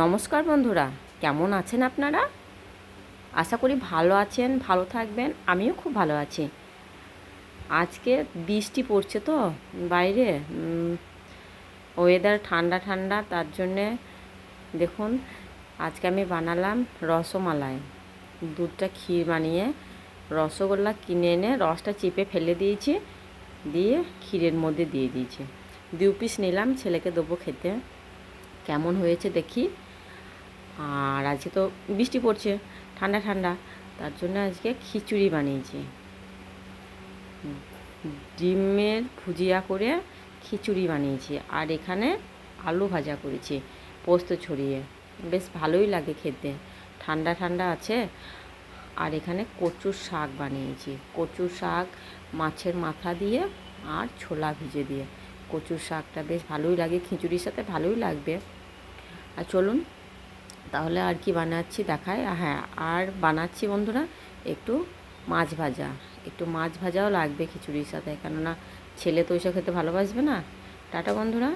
নমস্কার বন্ধুরা, কেমন আছেন আপনারা? আশা করি ভালো আছেন, ভালো থাকবেন, আমিও খুব ভালো আছি। আজকে বৃষ্টি পড়ছে তো বাইরে ওয়েদার ঠান্ডা ঠান্ডা, তার জন্যে দেখুন, আজকে আমি বানালাম রসমালাই। দুধটা ক্ষীর বানিয়ে রসগোল্লা কিনে এনে রসটা চিপে ফেলে দিয়েছি, দিয়ে ক্ষীরের মধ্যে দিয়ে দিয়েছি। দু পিস নিলাম, ছেলেকে দেবো খেতে। কেমন হয়েছে দেখি। আর আজকে তো বৃষ্টি পড়ছে, ঠান্ডা ঠান্ডা। তার জন্য আজকে খিচুড়ি বানিয়েছি। ডিমের ভুজিয়া করে খিচুড়ি বানিয়েছি। আর এখানে আলু ভাজা করেছি, পোস্ত ছড়িয়ে। বেশ ভালোই লাগে খেতে। ঠান্ডা ঠান্ডা আছে। আর এখানে কচুর শাক বানিয়েছি। কচুর শাক মাছের মাথা দিয়ে আর ছোলা ভিজে দিয়ে। কচুর শাকটা বেশ ভালোই লাগে, খিচুড়ির সাথে ভালোই লাগবে। আর চলুন তাহলে আর কি বানাচ্ছি দেখায়? হ্যাঁ আর বানাচ্ছি বন্ধুরা একটু মাছ ভাজা। একটু মাছ ভাজাও লাগবে খিচুড়ির সাথে, কেননা ছেলে তো ওইসব খেতে ভালোবাসবে না। টাটা বন্ধুরা।